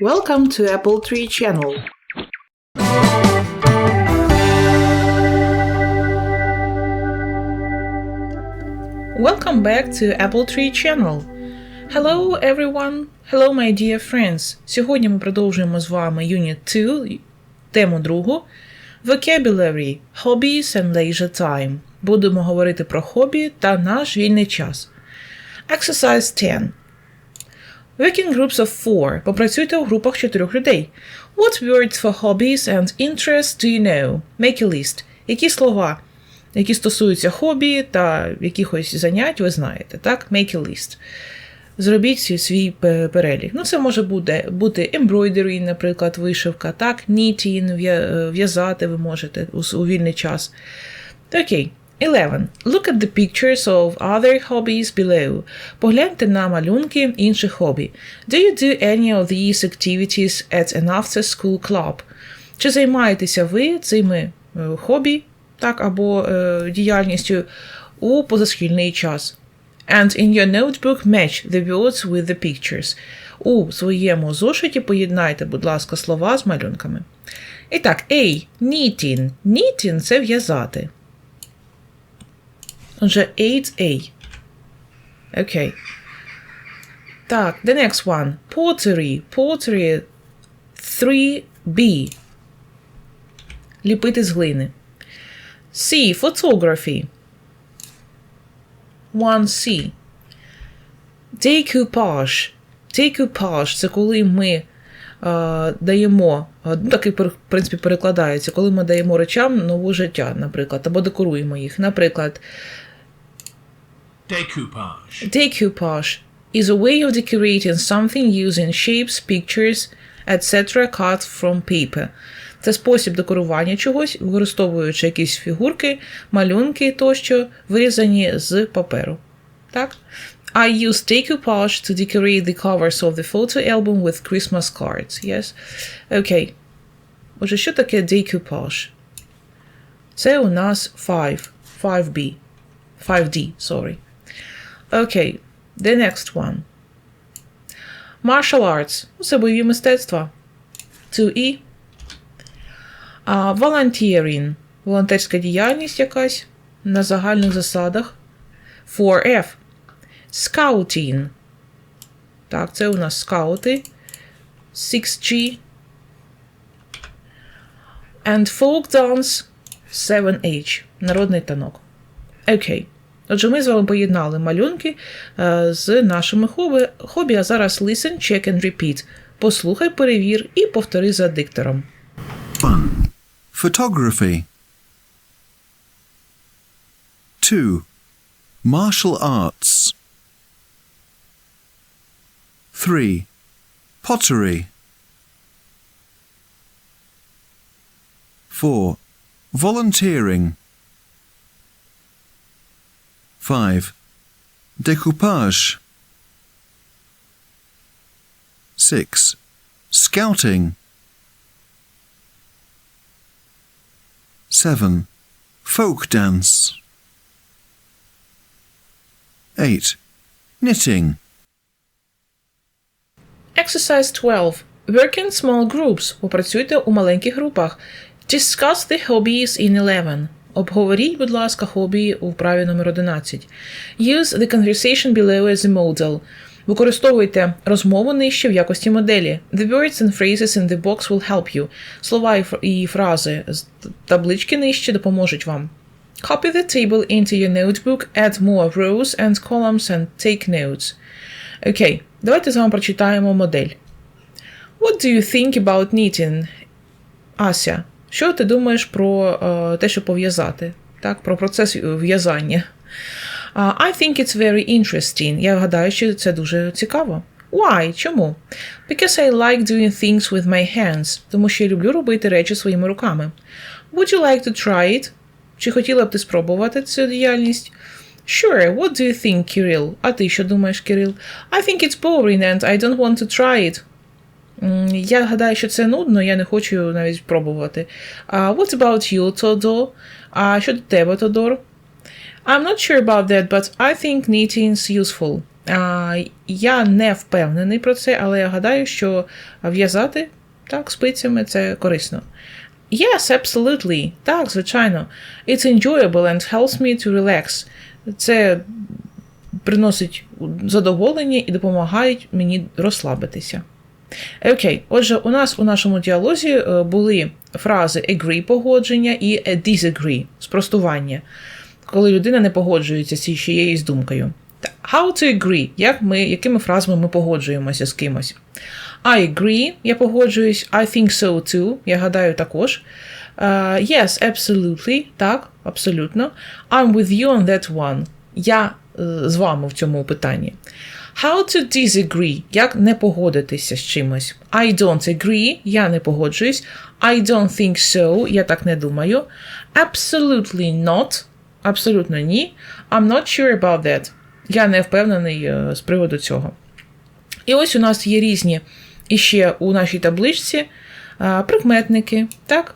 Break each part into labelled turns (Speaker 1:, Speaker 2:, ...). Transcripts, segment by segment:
Speaker 1: Welcome to Apple Tree Channel. Welcome back to Apple Tree Channel. Hello everyone. Hello my dear friends. Сьогодні ми продовжуємо з вами Unit 2, тему другу Vocabulary, Hobbies and Leisure Time. Будемо говорити про хобі та наш вільний час. Exercise 10. Working groups of four. Попрацюйте у групах чотирьох людей. What words for hobbies and interests do you know? Make a list. Які слова, які стосуються хобі та якихось занять, ви знаєте, так? Make a list. Зробіть свій, свій перелік. Ну, це може бути, бути embroidery, наприклад, вишивка, так, knitting, в'язати ви можете у вільний час. Окей. 11. Look at the pictures of other hobbies below. Погляньте на малюнки інших хобі. Do you do any of these activities at an after-school club? Чи займаєтеся ви цими е, хобі, так, або е, діяльністю у позашкільний час? And in your notebook match the words with the pictures. У своєму зошиті поєднайте, будь ласка, слова з малюнками. І так, A. Knitting. Knitting – це в'язати. Отже, 8A. Окей. Так, the next one. Pottery. Pottery 3B. Ліпити з глини. C. Photography. 1C. Decoupage. Decoupage – це коли ми е, даємо, е, ну так і в принципі перекладається, коли ми даємо речам нову життя, наприклад, або декоруємо їх. Наприклад,
Speaker 2: Decoupage.
Speaker 1: Decoupage is a way of decorating something using shapes, pictures, etc. cut from paper. Це спосіб декорування чогось, використовуючи якісь фігурки, малюнки тощо, вирізані з паперу. Так? I use decoupage to decorate the covers of the photo album with Christmas cards. Yes? Окей. Отже, що таке decoupage? Це у нас 5. 5B. 5D, sorry. Окей, the next one. Martial arts. Ну, Це бойові мистецтва. 2E. А, volunteering. Волонтерська діяльність якась на загальних засадах. 4F. Scouting. Так, це у нас скаути. 6G. And folk dance 7H. Народний танок. Окей. Отже, ми з вами поєднали малюнки е, з нашими хобі, хобі, а зараз listen, check and repeat. Послухай, перевір і повтори за диктором.
Speaker 3: 1. Photography. 2. Martial arts. 3. Pottery. 4. Volunteering. 5. Decoupage. 6. Scouting. 7. Folk dance. 8. Knitting.
Speaker 1: Exercise 12. Work in small groups. Попрацюйте у маленьких групах. Discuss the hobbies in 11. Обговоріть, будь ласка, хобі у вправі номер 11. Use the conversation below as a model. Використовуйте розмову нижче в якості моделі. The words and phrases in the box will help you. Слова і фрази з таблички нижче допоможуть вам. Copy the table into your notebook, add more rows and columns and take notes. Окей, okay. давайте з вами прочитаємо модель. What do you think about knitting? Ася, що ти думаєш про е, те, що пов'язати? Так, про процес в'язання. I think it's very interesting. Я гадаю, що це дуже цікаво. Why? Чому? Because I like doing things with my hands. Тому що я люблю робити речі своїми руками. Would you like to try it? Чи хотіла б ти спробувати цю діяльність? Sure, what do you think, Kirill? А ти що думаєш, Кирил? I think it's boring and I don't want to try it. Я гадаю, що це нудно, я не хочу навіть пробувати. Uh, what about you, Тодо? А що до тебе, Тодор? I'm not sure about that, but I think knitting's useful. А, я не впевнений про це, але я гадаю, що в'язати так, спицями це корисно. Yes, absolutely. Так, звичайно. It's enjoyable and helps me to relax. Це приносить задоволення і допомагає мені розслабитися. Окей, отже, у нас у нашому діалозі е, були фрази agree погодження і disagree спростування, коли людина не погоджується з чиєюсь думкою. How to agree? Як ми, якими фразами ми погоджуємося з кимось? I agree, я погоджуюсь. I think so too. Я гадаю також. Uh, yes, absolutely. Так, абсолютно. I'm with you on that one. Я е, з вами в цьому питанні. How to disagree? Як не погодитися з чимось? I don't agree. Я не погоджуюсь. I don't think so. Я так не думаю. Absolutely not. Абсолютно ні. I'm not sure about that. Я не впевнений е, з приводу цього. І ось у нас є різні іще у нашій табличці а, прикметники, так?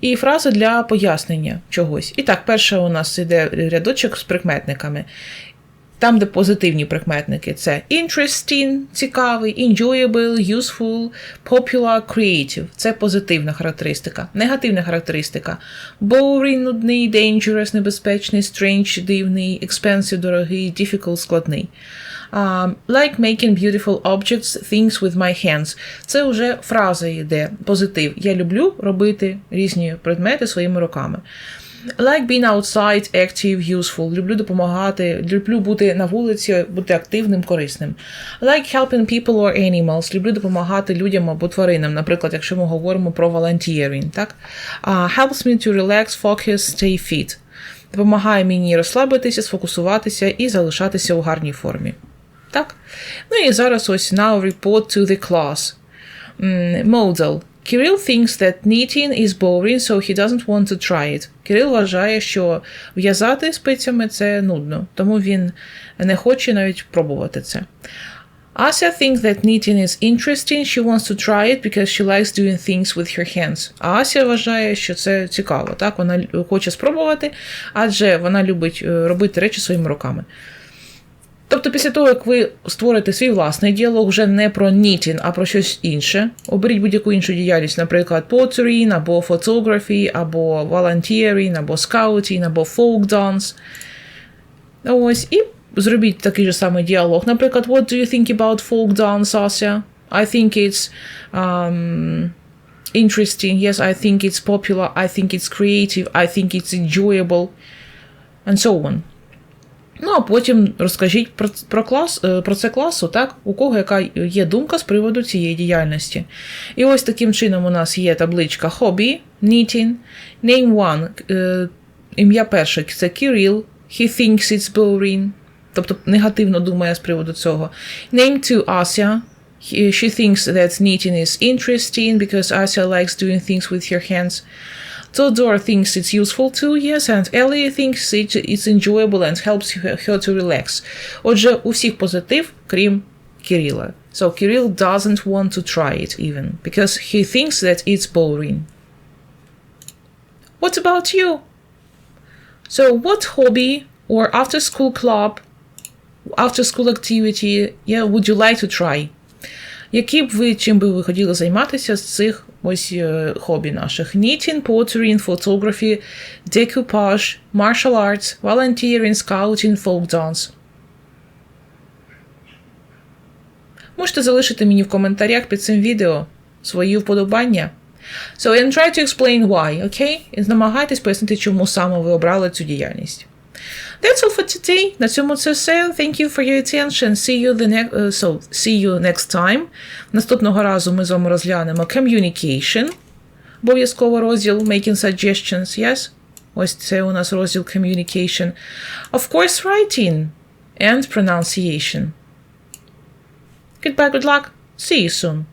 Speaker 1: І фрази для пояснення чогось. І так, перше у нас йде рядочок з прикметниками. Там, де позитивні прикметники, це interesting, цікавий, enjoyable, useful, popular, creative. Це позитивна характеристика. Негативна характеристика. Boring, нудний, dangerous, небезпечний, strange, дивний, expensive, дорогий, difficult, складний. Um, like making beautiful objects, things with my hands. Це вже фраза йде, позитив. Я люблю робити різні предмети своїми руками. Like being outside, active, useful. Люблю допомагати, люблю бути на вулиці, бути активним, корисним. Like helping people or animals. Люблю допомагати людям або тваринам. Наприклад, якщо ми говоримо про volunteering, так? Uh, helps me to relax, focus, stay fit. Допомагає мені розслабитися, сфокусуватися і залишатися у гарній формі. Так? Ну і зараз ось now report to the class. Modal. Кирил thinks that knitting is boring, so he doesn't want to try it. Кирил вважає, що в'язати спицями це нудно, тому він не хоче навіть пробувати це. Ася thinks that knitting is interesting, she wants to try it because she likes doing things with her hands. А Ася вважає, що це цікаво, так? Вона хоче спробувати, адже вона любить е, робити речі своїми руками. Тобто, після того, як ви створите свій власний діалог, вже не про knitting, а про щось інше. Оберіть будь-яку іншу діяльність, наприклад, pottery, або photography, або volunteering, або scouting, або folk dance. Ось, і зробіть такий же самий діалог. Наприклад, what do you think about folk dance, Ася? I think it's um, interesting. Yes, I think it's popular. I think it's creative. I think it's enjoyable. And so on. Ну, а потім розкажіть про про, клас, е, про це класу, так, у кого яка є думка з приводу цієї діяльності. І ось таким чином у нас є табличка hobby, knitting, name one, е, ім'я перше це Kirill, he thinks it's boring, тобто негативно думає з приводу цього. Name two Ася, she thinks that knitting is interesting because Ася likes doing things with her hands. Theodore thinks it's useful too, yes, and Ellie thinks it, it's enjoyable and helps her to relax. Отже, у всіх позитив, крім Кирила. So Kirill doesn't want to try it even, because he thinks that it's boring. What about you? So what hobby or after school club, after school activity, yeah, would you like to try? Які б ви чим би ви хотіли займатися з цих ось хобі наших? Knitting, pottering, photography, decoupage, martial arts, volunteering, scouting, folk dance. Можете залишити мені в коментарях під цим відео свої вподобання. So, and try to explain why, okay? І намагайтесь пояснити, чому саме ви обрали цю діяльність. That's all for today. На цьому це все. Thank you for your attention. See you the next uh, so, see you next time. Наступного разу ми з вами розглянемо communication. Обов'язково розділ making suggestions, yes? Ось це у нас розділ communication. Of course, writing and pronunciation. Goodbye, good luck. See you soon.